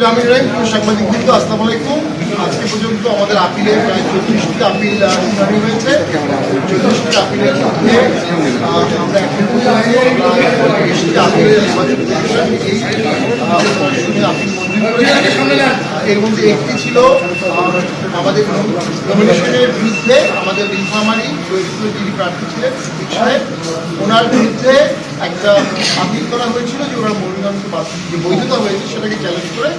রামির রায় সাংবাদিক বৃন্দ, আসসালামু আলাইকুম। আজকে পর্যন্ত আমাদের আপিলে প্রায় চব্বিশটি আপিল শুনানি হয়েছে। চল্লিশটি আপিলের মধ্যে আমরা এখন আপিলের এই আহ, শুনে আপিল মঞ্জুর করেছে এর মধ্যে একটি ছিল আমাদের নমিনেশনের বিরুদ্ধে আমাদের নীলফামারি যিনি প্রার্থী ছিলেন সাহেব, ওনার বিরুদ্ধে একটা আপিল করা হয়েছিল যে ওনার মনোনয়নকে বাতিল, যে বৈধতা হয়েছে সেটাকে চ্যালেঞ্জ করে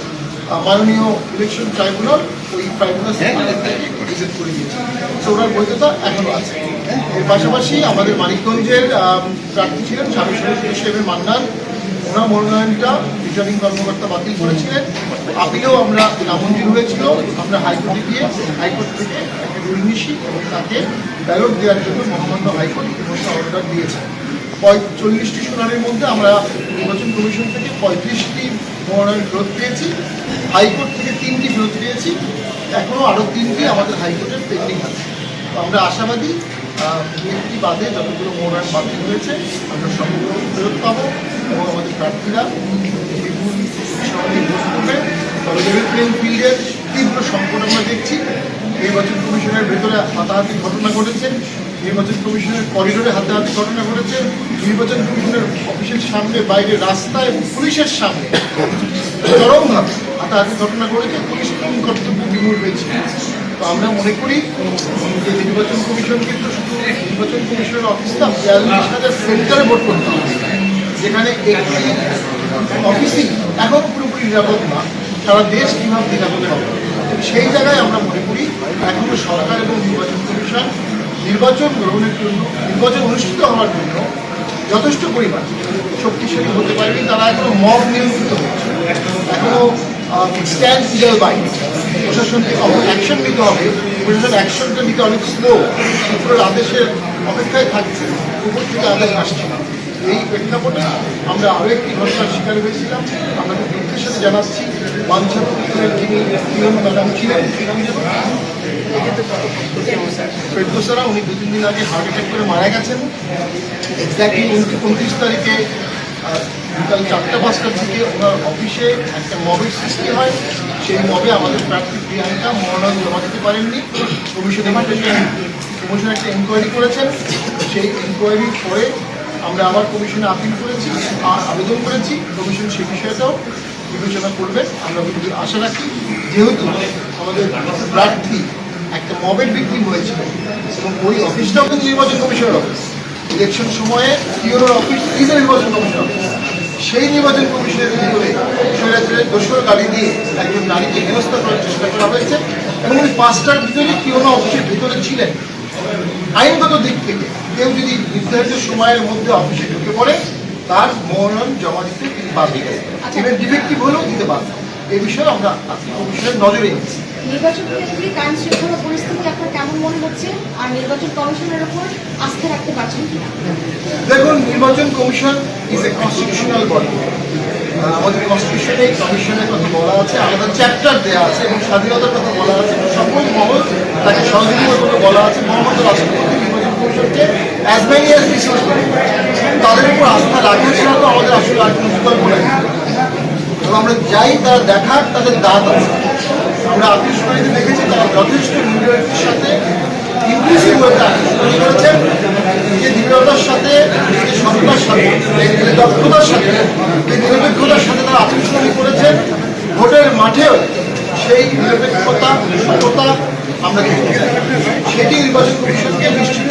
মাননীয় ইলেকশন ট্রাইব্যুনাল ওই ট্রাইব্যুনাল করে দিয়েছে। তো ওনার বৈধতা এখনও আছে। এর পাশাপাশি আমাদের মানিকগঞ্জের প্রার্থী ছিলেন স্বামী সরস্বতী হিসেবে মান্নান। ওনার মনোনয়নটা রিটার্নিং কর্মকর্তা বাতিল করেছিলেন। আপিলেও আমরা নামঞ্জুর হয়েছিল। আমরা হাইকোর্টে গিয়ে, হাইকোর্ট থেকে রুলিং ইস্যু এবং তাকে ব্যালট দেওয়ার জন্য মহামান্য হাইকোর্ট ইতিমধ্যে অর্ডার দিয়েছে। চল্লিশটি শুনানির মধ্যে আমরা নির্বাচন কমিশন থেকে পঁয়ত্রিশটি মনোনয়ন ফেরত পেয়েছি। হাইকোর্ট থেকে তিনটি ফেরত পেয়েছি। এখনও আরও তিনটি আমাদের হাইকোর্টের পেন্ডিং আছে। তো আমরা আশাবাদী একটি বাদে যতগুলো মনোনয়ন বাতিল হয়েছে, আমরা সবগুলো ফেরত পাবো। এবং আমাদের প্রার্থীরা তবে প্লেইং ফিল্ডের তীব্র সংকট আমরা দেখছি নির্বাচন কমিশনের ভেতরে হাতাহাতি ঘটনা ঘটেছে নির্বাচন কমিশনের করিডোরে হাতাহাতি ঘটনা ঘটেছে নির্বাচন কমিশনের অফিসের সামনে, বাইরে রাস্তায় পুলিশের সামনে চরমভাবে হাতাহাতি ঘটনা ঘটেছে, পুলিশ কোন কর্তব্য বিমূল হয়েছে? তো আমরা মনে করি যে নির্বাচন কমিশন কিন্তু শুধু নির্বাচন কমিশনের অফিসটা বিয়াল্লিশ হাজার সেন্টারে ভোট করতে হবে। যেখানে একটি অফিসই এখন পুরোপুরি নিরাপদ না, সারা দেশ কীভাবে নিরাপদ হবে? সেই জায়গায় আমরা মনে করি এখনও সরকার এবং নির্বাচন কমিশন নির্বাচন গ্রহণের জন্য, নির্বাচন অনুষ্ঠিত হওয়ার জন্য যথেষ্ট পরিমাণ শক্তিশালী হতে পারেনি। তারা এখনও মব নিয়ন্ত্রিত হচ্ছে এখনও স্ট্যান্ড সিডাল বাই প্রশাসনকে অ্যাকশন নিতে হবে। প্রশাসন অ্যাকশনটা নিতে অনেক স্লো উপরের আদেশের অপেক্ষায় থাকছে। উপর থেকে আদেশ আসছে না। এই প্রেক্ষাপটে আমরা আরও একটি ঘটনার শিকার হয়েছিলাম। আমাদের দুঃখের সাথে জানাচ্ছি, বাঞ্ছা যিনি ম্যাডাম ছিলেন ফেরদোসারা উনি দু তিন দিন আগে হার্ট অ্যাটাক করে মারা গেছেন। এক্স্যাক্টলি উনত্রিশ তারিখে বিকাল চারটা পাঁচটার থেকে ওনার অফিসে একটা মবের সৃষ্টি হয়। সেই মবে আমাদের প্রার্থী প্রিয়াঙ্কা মনোনয়ন জমা দিতে পারেননি। কমিশন কমিশন একটা এনকোয়ারি করেছেন। সেই এনকোয়ারির পরে আমরা আবার কমিশনে আপিল করেছি, আর আবেদন করেছি। কমিশন সেই বিষয়টাও বিবেচনা করবে। আমরা কিন্তু আশা রাখি, যেহেতু আমাদের প্রার্থী একটা মবের বিক্রি হয়েছিল, এবং ওই অফিসটাও কিন্তু নির্বাচন কমিশনের অফিস ইলেকশন সময়ে পিওর অফিস ইজ নির্বাচন কমিশন অফিস সেই নির্বাচন কমিশনের ভিতরে স্বৈরাচারের দোষর গাড়ি দিয়ে একজন নারীকে হেনস্থা করার চেষ্টা করা হয়েছে, এবং উনি পাঁচটার ভিতরে পিওনো অফিসের ভিতরে ছিলেন। আইনগত দিক থেকে কেউ যদি নির্ধারিত সময়ের মধ্যে অফিসে ঢুকে পড়ে তার মনোনয়ন জমা দিতে তিনি বাধ্য এবার ডিফেক্টিভ হলেও দিতে বাধ্য। এই বিষয়ে আমরা আজকে কমিশনের নজরে এনেছি। নির্বাচন শৃঙ্খলা পরিস্থিতি আপনার কেমন মনে হচ্ছে? আর নির্বাচন কমিশনের উপর আস্থা রাখতে পারছেন কিনা? দেখুন নির্বাচন কমিশন ইজ এ কনস্টিটিউশনাল বডি আমাদের কনস্টিটিউশনে কমিশনের কথা বলা আছে আলাদা চ্যাপ্টার দেওয়া আছে এবং স্বাধীনতার কথা বলা আছে। সকল মহল তাকে কথা বলা আছে কমিশনকে অ্যাজ অ্যাজ রিসোর্স তাদের উপর আস্থা রাখা ছাড়া তো আমাদের আসলে আর কোনো বিকল্প নেই। এবং আমরা যাই তারা দেখার তাদের দাঁত আছে। আমরা আপিল দেখেছি, তারা যথেষ্ট সাথে সাথে সাথে দক্ষতার সাথে নিরপেক্ষতার সাথে তারা করেছেন ভোটের মাঠেও সেই নিরপেক্ষতা, সততা আমরা দেখেছি সেটি নির্বাচন কমিশনকে নিশ্চিত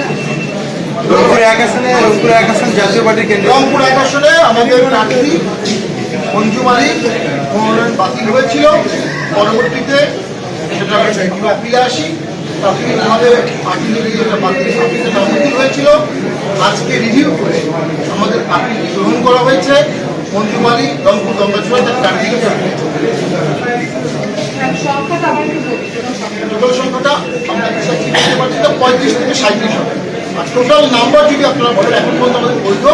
রংপুর এক আসনে রংপুর এক আসন জাতীয় পার্টির কেন্দ্র। রংপুর এক আসনে আমাদের প্রার্থী মঞ্জু মালিক মনোনয়ন বাতিল হয়েছিল। পরবর্তীতে সেটা আমরা আপিলে আসি। প্রাথমিকভাবে আপিলে যেটা বাতিল আপিলটা নামঞ্জুর হয়েছিল আজকে রিভিউ করে আমাদের আপিল গ্রহণ করা হয়েছে। মঞ্জু মালিক রংপুর গঙ্গাচুয়া তার প্রার্থীকে টোটাল সংখ্যাটা আমরা হিসাব করতে পারছি না পঁয়ত্রিশ থেকে সাঁত্রিশ হবে। আর টোটাল নাম্বার যদি আপনারা বলেন এখন পর্যন্ত আমাদের বৈধ